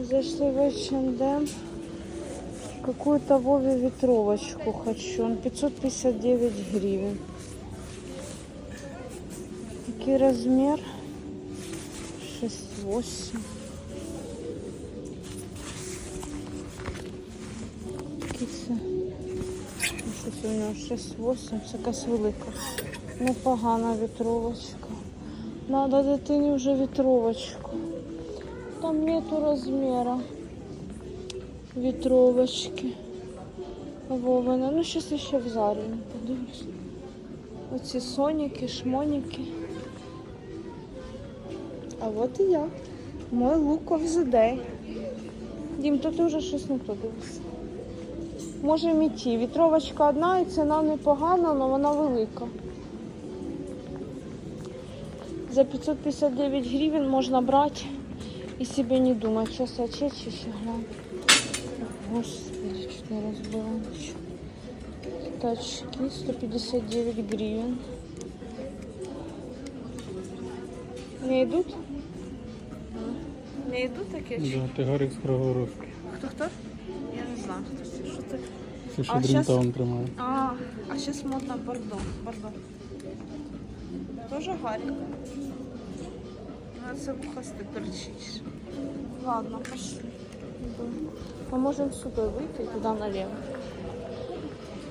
Зашли в H&M. Какую-то Вове ветровочку хочу. Он 559 гривен. Какой размер? 6-8. Який це? Ну, Щось у нього 6-8, це якась велика. Непогана вітровочка. Надо дитині вже вітровочку. Там нету розміру вітровочки. Вовина. Ну, щось ще в зарі не подивлюсь. Оці соніки, шмоніки. А от і я. Мой look of the day. Дім, то ти вже щось не то дивишся. Може міті. Вітровочка одна і ціна непогана, але вона велика. За 559 гривень можна брати і собі не думати. Зараз я чечу ще гляну. Господи, чуть не нічого. Тачки 159 гривен. Не йдуть? Не йдуть такі? Да, ты тигарик з Криворозки. Хто-хто? Я не знаю, хто це. Що це? Це А щас- Дрімтаун тримає. А, а сейчас модно бордо. Бордо. Тоже гарик. Надо це хвости торчить. Ладно, пошли. Иду. Мы можем сюда выйти, туда налево.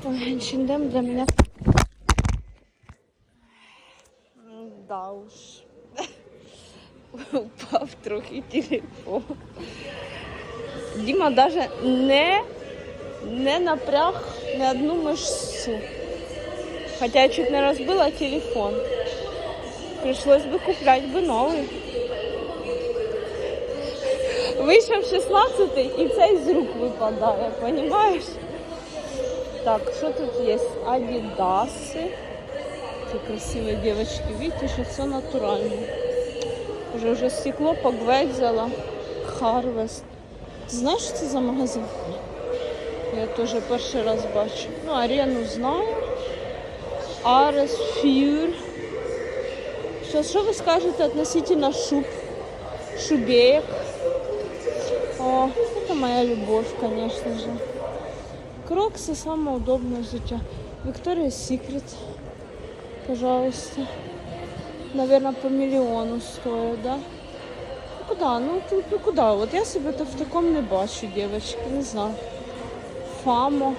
Ой, H&M для меня... М, Да уж. Упав трохи телефон. Дима даже не не напряг ни одну мышцу. Хотя я чуть не разбила телефон. Пришлось бы куплять бы новый. Вийшов 16 і цей з рук випадає, понимаешь? Так, що тут є? Адідаси. Ці красиві дівчатки. Видите, що це натурально. Уже вже стекло. Harvest. Ти знаєш, що це за магазин? Я теж перший раз бачу. Ну, арену знаю. Арес, Фюр. Що, що ви скажете относительно шуб? Шубеек? О, это моя любовь, конечно же. Кроксы самое удобное взутя. Виктория Секрет, пожалуйста. Наверное, по миллиону стоит, да? Ну куда? Ну, тут, ну куда? Вот я себе то в таком не бачу, девочки, не знаю. Фамо.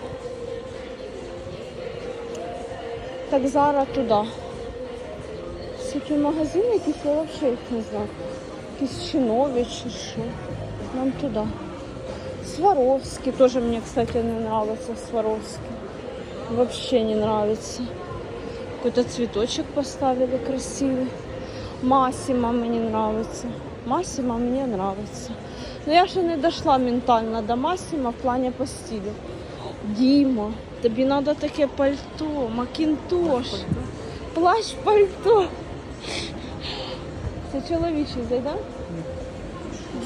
Так зараз туди. Всякі магазини, якісь я взагалі не знаю. Якісь чинові чи що. Нам туди. Сваровский тоже мне, кстати, не нравится. Сваровский. Вообще не нравится. Какой-то цветочек поставили красивый. Массимо мне нравится. Массимо мне нравится. Но я ще не дошла ментально до Массимо в плані по стилю. Діма, тобі треба таке пальто, макінтош. Плащ пальто. Це чоловічий зайде?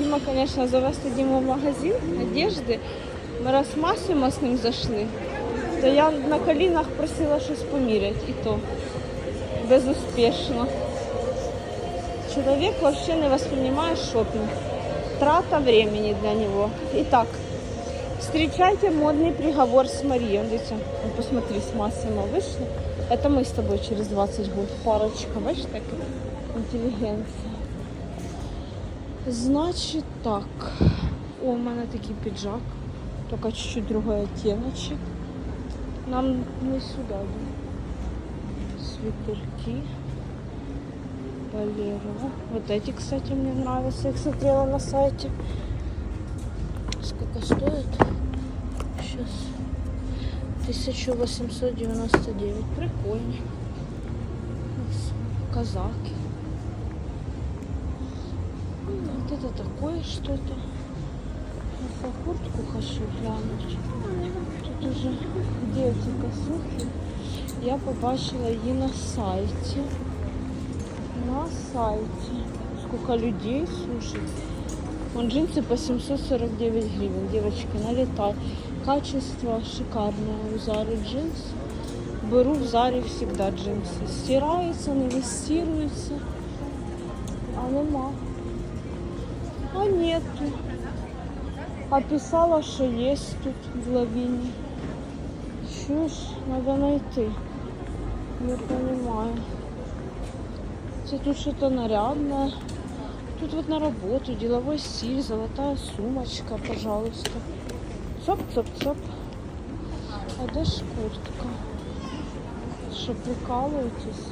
Дима, конечно, завести Диму в магазин одежды. Ми раз Массимо з ним зайшли, то я на колінах просила щось поміряти, і то безуспішно. Чоловік вообще не воспринимает шопинг. Трата времени для него. Итак, встречайте модный приговор с Марией. Он, Видите, ну, посмотри, с Массимо вышли. Это мы с тобой через 20 год. Парочка, бачиш, так інтелігенція. Значить так. О, у мене такий піджак. Только чуть-чуть другой оттеночек. Нам не сюда. Да? Свитерки. Болеро. Вот эти, кстати, мне нравятся. Я их смотрела на сайте. Сколько стоит? Сейчас. 1899. Прикольно. Казаки. Вот это такое что-то. Я по куртку хочу глянуть. Тут уже где эти косухи? Я побачила її на сайті. На сайті. Сколько людей, слушай. Вон джинсы по 749 гривен. Девочки, налетай. Качество шикарное у Зары джинс. Беру в Заре всегда джинсы. Стираются, не выстирываются. А нема. А нету. А писала, что есть тут в лавине. Чушь, надо найти. Не понимаю. Это тут что-то нарядное. Тут вот на работу, деловой стиль, золотая сумочка, пожалуйста. Цоп-цоп-цоп. А де ж куртка? Що прикалуєтесь?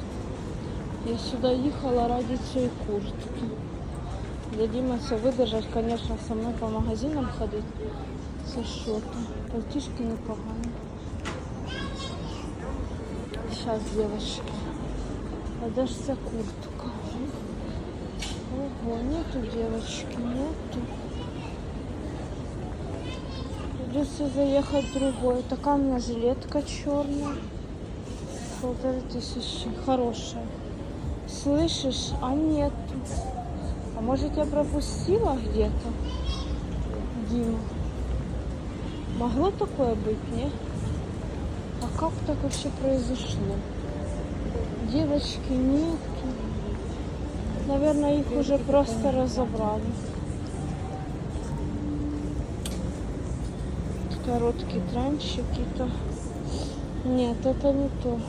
Я сюди їхала ради цієї куртки. Дадімося видержать, звісно, со мною по магазинам ходити. Це що то? Пальтішки непогані. Сейчас, девочки. А де ж ця куртка? Ого, нету девочки, нету. Придется заехать в другой. Такая у меня жилетка черная. Полторы тысячи. Хорошая. Слышишь? А нет. А может я пропустила где-то? Дима. Могло такое быть, не? А как так вообще произошло? Девочки нету. Наверное, их уже просто разобрали. Короткий тренчики-то. Нет, это не то.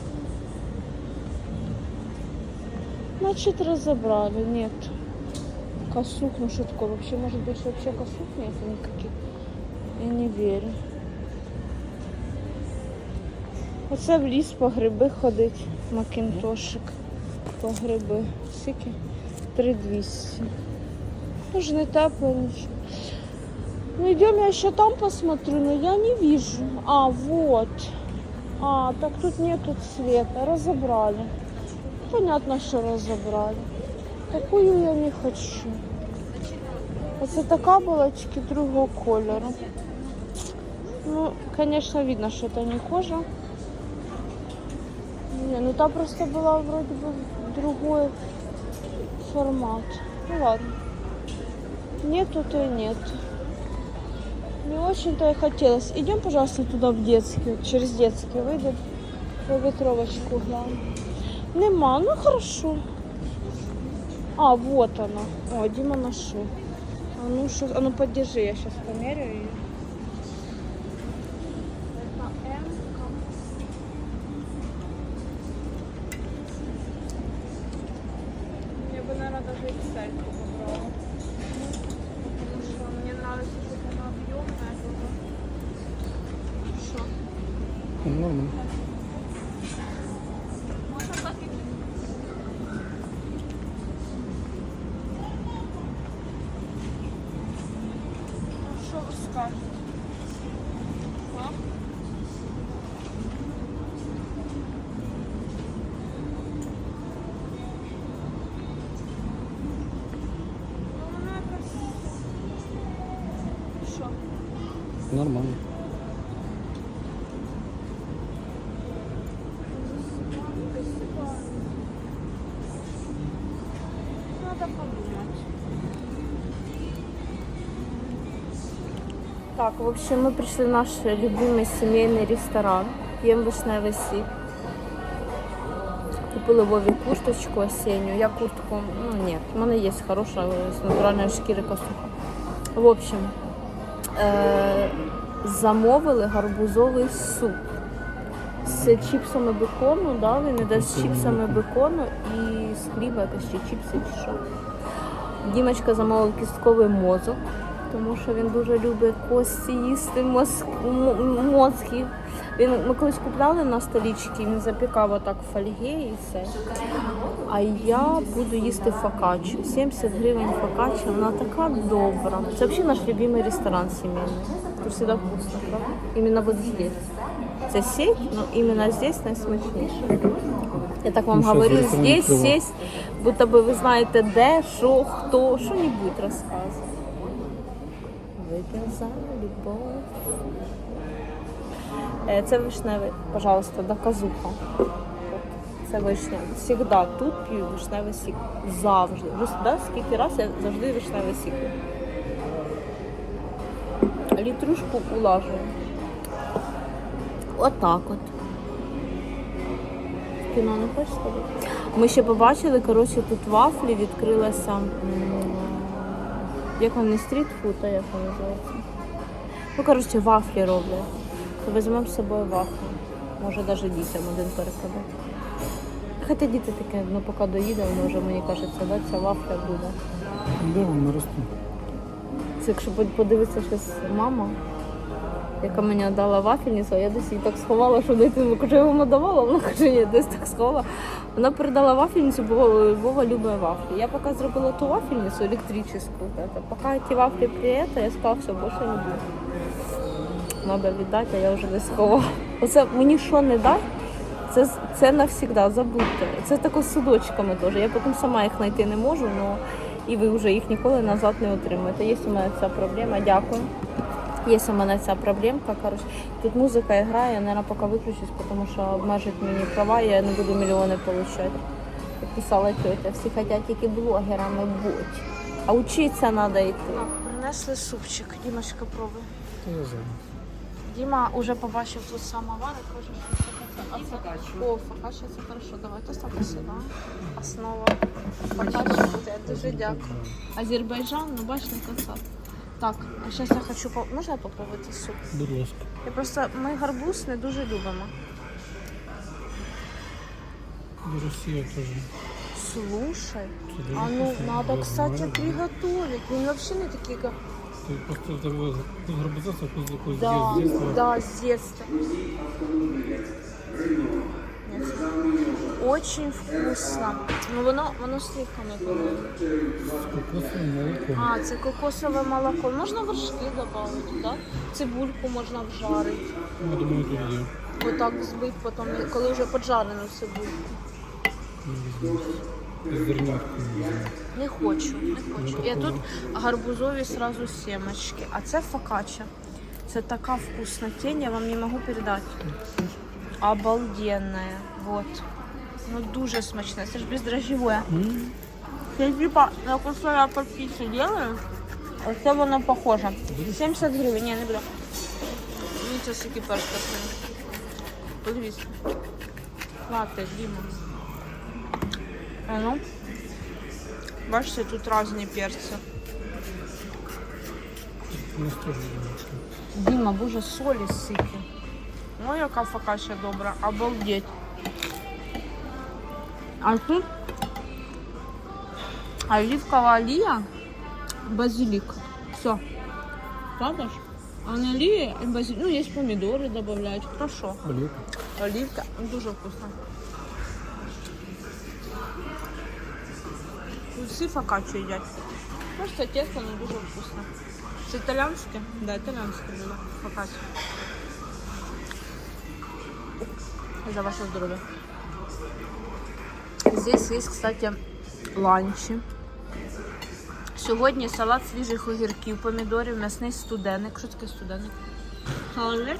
Значит, разобрали. Нет. Косух, ну что такое? Вообще, может быть, вообще косух нет никаких? Я не верю. Оце в ліс по гриби ходить. Макінтошик. По гриби. Скільки? 3200. Ну ж не тепло ничего. Ну идем, я еще там посмотрю, но я не вижу. А, вот. А, так тут нету цвета. Разобрали. Понятно, что разобрали. Такую я не хочу. Оце така булочки другого кольору. Ну, конечно, видно, что это не кожа. Не, ну там просто была вроде бы другой формат. Ну ладно. Нету, то и нет. Не очень-то и хотелось. Идем, пожалуйста, туда в детский. Через детский выйдем. По ветровочку глянь. Нема, ну хорошо. А, вот она. О, Дима нашел. А ну, шо... а ну подержи, я сейчас померяю ее. Нормально. Надо подумать. Так, в общем, мы пришли в наш любимый семейный ресторан. Ем вишневий сік. Купили Вові курточку осінню. Я куртку, ну ні, в мене є хороша з натуральної шкіри косуха. В общем, е- замовили гарбузовий суп з чіпсами бекону, да? він іде з чіпсами бекону і з хліба якось чи чіпси чи що. Дімочка замовив кістковий мозок, тому що він дуже любить кості їсти мозк, мозки. Він, ми колись купляли на столічки, він запікав отак в фольгі і все. А я буду їсти фокаччу. 70 гривень фокачча, вона така добра. Це взагалі наш любимий ресторан сімейний. Тут завжди вкусно, правда? Іменно вот здесь. Це сеть, но іменно здесь найсмачніше. Я так вам Ну, говорю, ресторан здесь сесть, будто би ви знаєте де, що, хто, що-небудь розказує. Вип'ємо за любов. Е, Це вишневий, пожалуйста, доказуха. Це вишня. Всегда тут п'ю вишневий сік. Завжди. Вже сюди скільки раз я завжди вишневий сік. Літрушку улажую. Отак от. Кіно не хочеш? Ми ще побачили, коротше, тут вафлі відкрилася. Як вони стрітфуд, а як вони називаються? Ну, коротше, вафлі роблять. То візьмемо з собою вафлі. Може навіть дітям один перекладати. Хоча діти таке, ну поки доїдемо, може мені кажеться, да, ця вафля буде. Да, он нарасту. Це якщо подивитися щось мама, яка мені дала вафельницю, а я десь її так сховала, що десь кажу, я вам надавала, вона каже, ні, десь так сховала. Вона передала вафельницю, бо Вова любить вафлі. Я поки зробила ту вафельницю електричну, поки ті вафлі приїхали, я сказала, все, більше не буде. Надо віддати, а я вже десь сховала. Оце мені що не дай, це, це навсігда, забудьте. Це тако з судочками теж. Я потім сама їх знайти не можу, але і ви вже їх ніколи назад не отримаєте. Є у мене ця проблема, дякую. Є у мене ця проблемка. Коротше. Тут музика грає, я, наверное, поки виключусь, тому що обмежить мені права, я не буду мільйони отримати. Як писала тетя, всі хочуть тільки блогерами бути. А вчитися треба йти. Принесли супчик, Дімочка пробує. Та я. Діма вже побачив тут самовар і каже, що О, фокаччя, це хорошо. Давайте ставте сюди. Основа фокаччя буде. Дуже дякую. Азербайджан, ну бач, не кацап. Так, а зараз я хочу по... Можна я попробувати суп? Будь ласка. Я просто ми гарбуз не дуже любимо. До Росії теж. Слушай, Це дуже а ну вкусно. надо, кстати, приготовить. Він вообще не такий, как... Ти просто такого гарбуза вкус такой Да, з детства. да, с детства. Нет. Очень вкусно. Ну воно, воно слегка не було. А, це кокосове молоко. Можна вершки додати, да? Цибульку можна вжарити. Я думаю, тут є. Отак збити потім, коли вже поджарену цибульку. Не хочу, не хочу. Ну, Я тут гарбузові сразу семечки, а це фокачча. Це така вкуснотень, я вам не можу передати. Обалденная. Вот. Ну дуже смачне. Це ж бездрожжевое. М, Це типа на кусок я по піцу делаю. Оце воно похоже. 70 гривень, ні, не буду. Дивіться, скільки першка Подивіться. Латте, Діма. А ну. Бачите, тут різні перці. У нас теж є. Діма, боже, солі сики. Ой, яка фокача добра, обалдеть. А тут оливкова олія, базилик. Все. Правда ж? А на олії і базилик. Ну, є помідори додають. Хто що? Олівка. Оливка. Ну, Дуже вкусно. Тут всі фокаччо їдять. Просто тесто, але дуже вкусно. Це італіанське? Да, італіанське було фокаччо. За ваше здоровье. Здесь есть, кстати, ланчі. Сьогодні салат свіжих огірків, помідорів, м'ясний студеник. Що таке студеник? Халеш?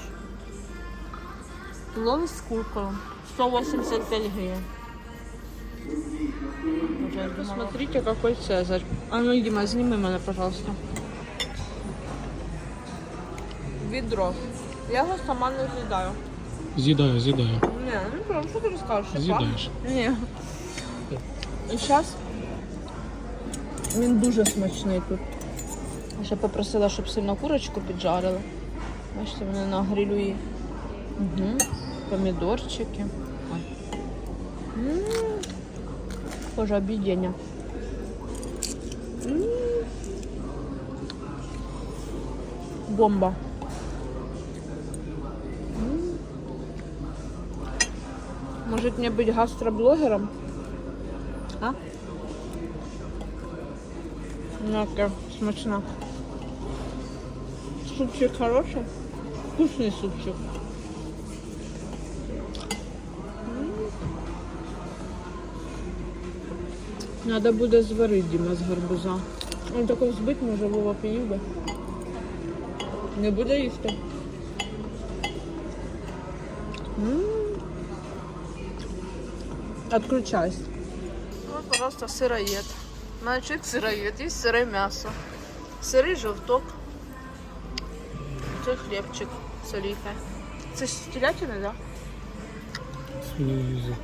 Плов з куркою. 185 гривен. Посмотрите, какой цезарь. А ну, Дима, сними меня, пожалуйста. Ведро. Я его сама не съедаю. З'їдаю, з'їдаю. Не, ну прям, что ты расскажешь? З'їдаєш. Ні. І зараз він дуже смачний тут. Я ще попросила, щоб сильно курочку піджарили. Бачите, вони на грилю. Угу. Помідорчики. Ой. М. Боже, обідення. М. Бомба. Может мне быть гастроблогером? А? Ну, как смачно. Супчик хороший. Вкусный супчик. М. Надо буде зварити Діма з гарбуза. Він такий збит, може Вова поїв би. Не буде їсти. М. Отключайся. Ну, просто сыроед. Значит, сыроед. Есть сырое мясо. Сырий жовток. Це хлібчик з олійкою. Це ж телятина, да? Свинину язик.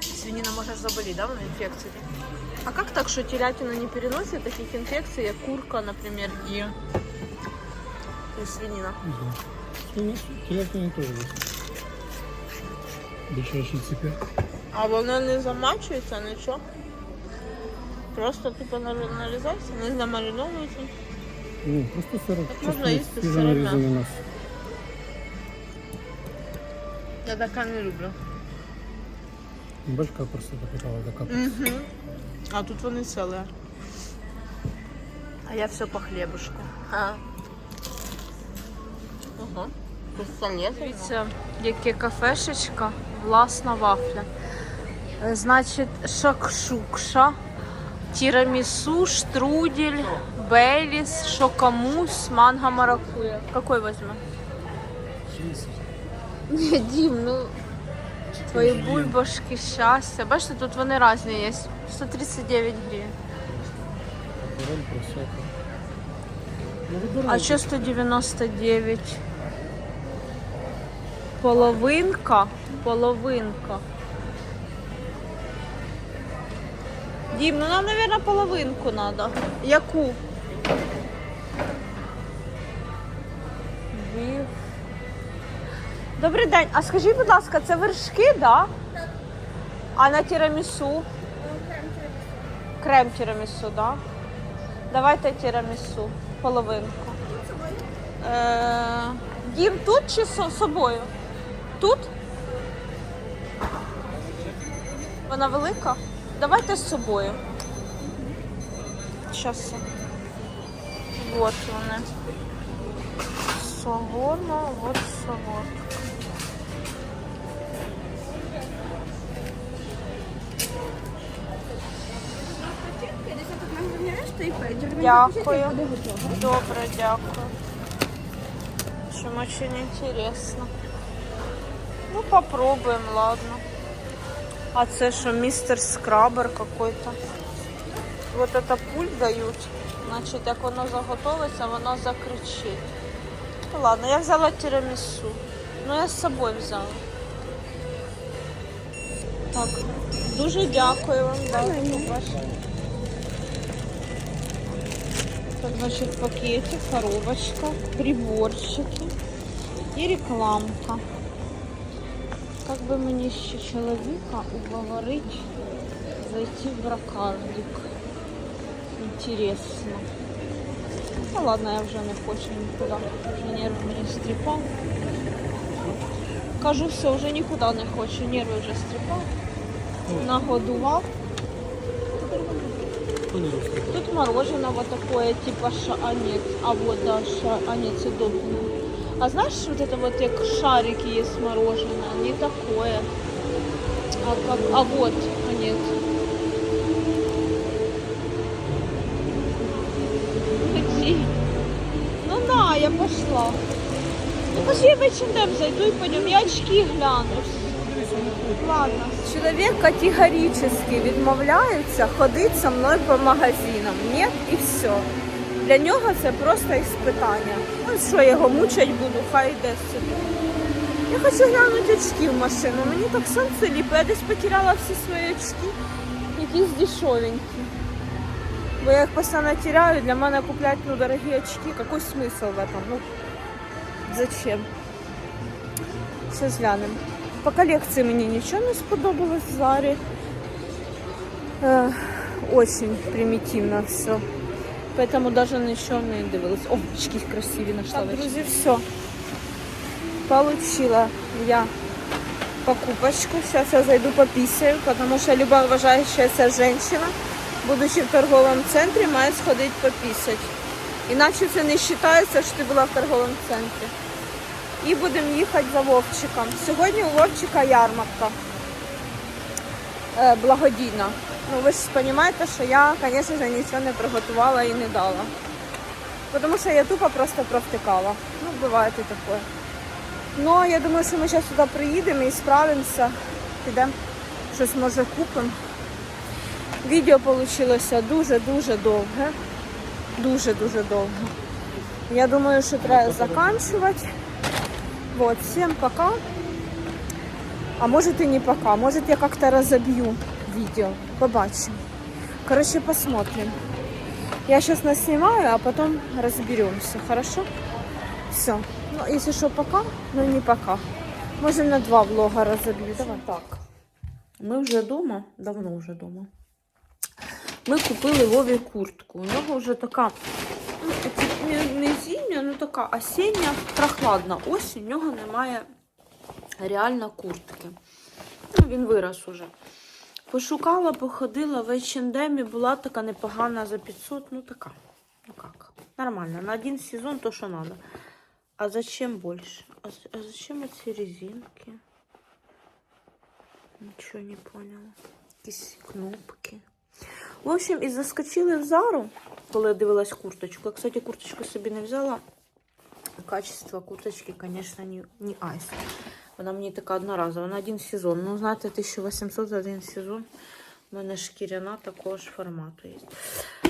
Свинина може заболіти, да, вона інфекції? А как так, що телятина не переносить таких інфекцій, як курка, наприклад, і І свинина. Да. Свинина, телятина тоже есть. Більше цепи. А воно не замачується, нічого. Просто типу нар- нарізається, не замариновується. Ну, просто сырок. Так можно Чисто есть и свежо сырое нарезанное мясо. Я така не люблю. Башка просто покатала до капли. Угу. А тут вони цілі. А я все по хлібушку. А. Ага. Дивіться, яке кафешечка, власна вафля. Е, Значить, шакшукша, тірамісу, штрудель, бейліс, шокомус, манго маракуя. Какой возьмем? Ні, Дім, ну твої бульбашки, щастя. Бачите, тут вони різні є. 139 гривень. Роль просека. Ну, вы А що 199? Половинка. Половинка. Дім, ну нам, мабуть, половинку треба. Яку? Біф. Добрий день. А скажіть, будь ласка, це вершки, да? А на тірамісу? Крем тірамісу, да? Давайте тірамісу. Половинку. Е, Дім тут чи з собою? Тут? Вона велика? Давайте з собою. Щас. Вот вони. Солона, вот солон. Дякую. Добре, дякую. Чем очень интересно. Ну, попробуем, ладно. А це що, містер скрабер какой-то. Вот это пульт дають. Значить, як воно заготовиться, воно закричить. Ну ладно, я взяла тирамісу. Ну я з собою взяла. Так, дуже дякую вам. Да. Так, значит, пакетик, коробочка, приборчики и рекламка. Как бы мне еще человека уговорить зайти в бракардик? Интересно. Ну ладно, я вже не хочу нікуди. Вже нерви мені стріпав. Кажу, все, вже нікуди не хочу. Нерви вже стріпав. Нагодував. Тут мороженое вот такое, типа ша... А нет, а вот, да, ша... А нет, это доброе. А знаешь, вот это вот как шарики есть мороженое, не такое. А, как... а вот, а нет. Ходи. Ну на, я пошла. Ну пошли в H&M зайду и пойдем. Я очки гляну. Ладно. Чоловік категорично відмовляється ходити зі мною по магазинам. Ні і все. Для нього це просто іспитання. Що, я його мучать буду, хай йде собі. Я хочу глянути очки в машину. Мені так сонце ліпе. Я десь потеряла всі свої очки. Якісь дешевенькі. Бо я їх постійно теряю, для мене купляти ну, дорогі очки. Какой смисл в этом? Ну, зачем? Все глянемо. По колекції мені нічого не сподобалось в. Е, очень примітивно все. Поэтому даже нічого не дивилась. О, очки красиві нашла. Так, друзі, все. Получила я покупочку. Сейчас я зайду пописаю, потому что любая уважающаяся женщина, будучи в торговому центрі, має сходити пописати. Іначе це не вважається, що ти була в торговому центрі. І будемо їхати за Вовчиком. Сьогодні у Вовчика ярмарка благодійна. Ну ви ж розумієте, що я, звісно нічого не приготувала і не дала. Тому що я тупо просто провтикала. Ну, буває і таке. Ну, я думаю, що ми зараз сюди приїдемо і справимося. Підемо, щось може купимо. Відео вийшло дуже-дуже довге. Дуже-дуже довге. Я думаю, що треба закінчувати. Вот, всем пока. А может и не пока. Может я как-то разобью видео. Побачим. Короче, посмотрим. Я сейчас наснимаю, а потом разберемся. Хорошо? Все. Ну, если что, пока, но не пока. Можем на два влога разобью. Давай так. Ми вже вдома, давно вже вдома. Ми купили Вові куртку. У нього вже така ну, не, не зимня, ну така осіння, прохладна осінь, у нього немає реально куртки. Ну, він вирос уже. Пошукала, походила в H&M, була така непогана за 500, ну така. Ну как, нормально. На один сезон то, что надо. А зачем больше? А, а зачем эти резинки? Ничего не поняла. Якісь кнопки. В общем, і заскочили в Зару, коли я дивилась курточку. Я, кстати, курточку собі не взяла. Качество курточки, конечно, не, не айс. Вона мені така одноразова, на один сезон. Ну, знаєте, 1800 за один сезон. У мене шкіряна такого ж формату є.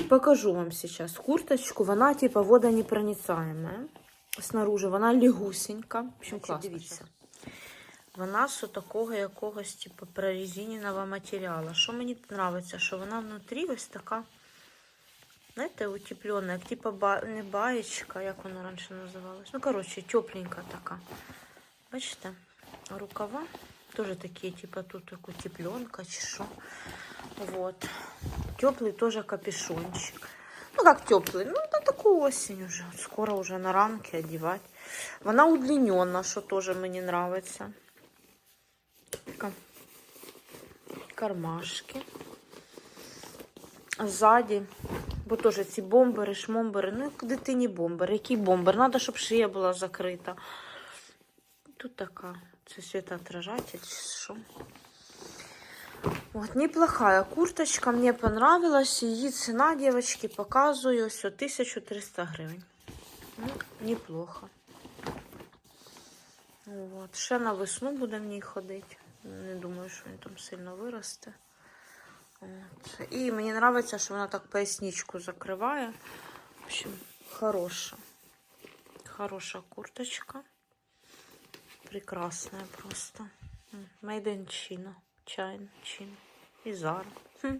Покажу вам сейчас курточку. Вона типа водонепроницаемая. Снаружи вона лігусенька. В общем, класно. Дивіться. Вона з такого якогось типу прорезиненого матеріалу. Що мені подобається, що вона внутрі ось така, знаєте, утеплена, як типу ба... не баєчка, як вона раніше називалась. Ну, коротше, тепленька така. Бачите? Рукава теж такі, типу тут як утепленка чи що. Вот. Теплый тоже капюшончик. Ну, как теплый, ну, на такую осень уже. Скоро уже на рамки одевать. Вона удлинена, що тоже мені нравится. Кармашки. Ззаді. Бо теж ці бомбери, шмомбери. Ну, як дитині бомбер. Який бомбер? Надо, щоб шия була закрита. Тут така. Це світоотражатель, чи що. Вот, неплохая курточка, мне понравилась. Її ціна, девочки, показую, все 1300 гривень. Ну, неплохо. Вот. Ще на весну буде в ній ходити. Не думаю, що він там сильно виросте. От. І мені подобається, що вона так поясничку закриває. В общем, хороша. Хороша курточка. Прекрасная просто. Made in China. Чин. І. Хм.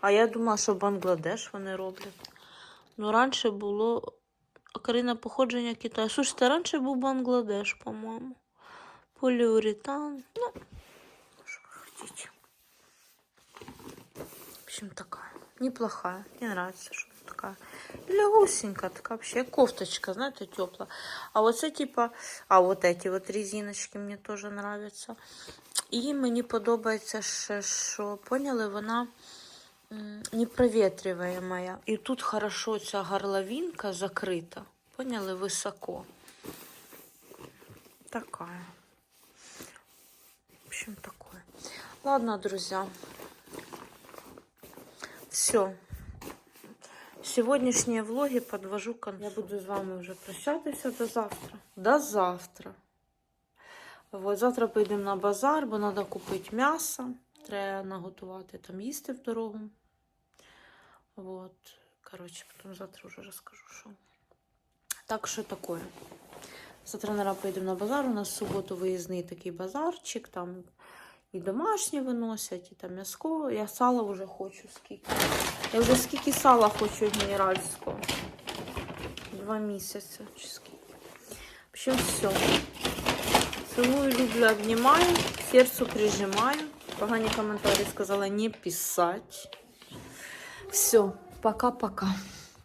А я думала, що Бангладеш вони роблять. Ну, раніше було Карина походження Китаю. Слушайте, раніше був Бангладеш, по-моєму. Поліуретан. Ну, що ви хотите. В общем, такая. Неплохая. Мне нравится, что она такая. Легусенькая, такая вообще кофточка, знаете, теплая. А вот це типа, а вот эти вот резиночки мне тоже нравятся. І мені подобається ще, що поняли, вона м, не провітрюваєма. І тут хорошо ця горловинка закрита. Поняли, високо. Такая. В общем, такое. Ладно, друзья. Все. Сьогоднішні влоги подвожу концу. Я буду з вами вже прощатися до завтра. До завтра. От, завтра поїдемо на базар, бо треба купити м'ясо. Треба наготувати там їсти в дорогу. Вот. Коротше, потім завтра вже розкажу, що. Так що таке. Завтра, наверное, поїдемо на базар. У нас в суботу виїзний такий базарчик. Там і домашні виносять, і там м'яско. Я сала вже хочу скільки. Я вже скільки сала хочу генеральського. Два місяці чи скільки. В общем, все. Целую, люблю, обнимаю, сердцу прижимаю. Погані коментарі сказала не писать. Все, пока-пока.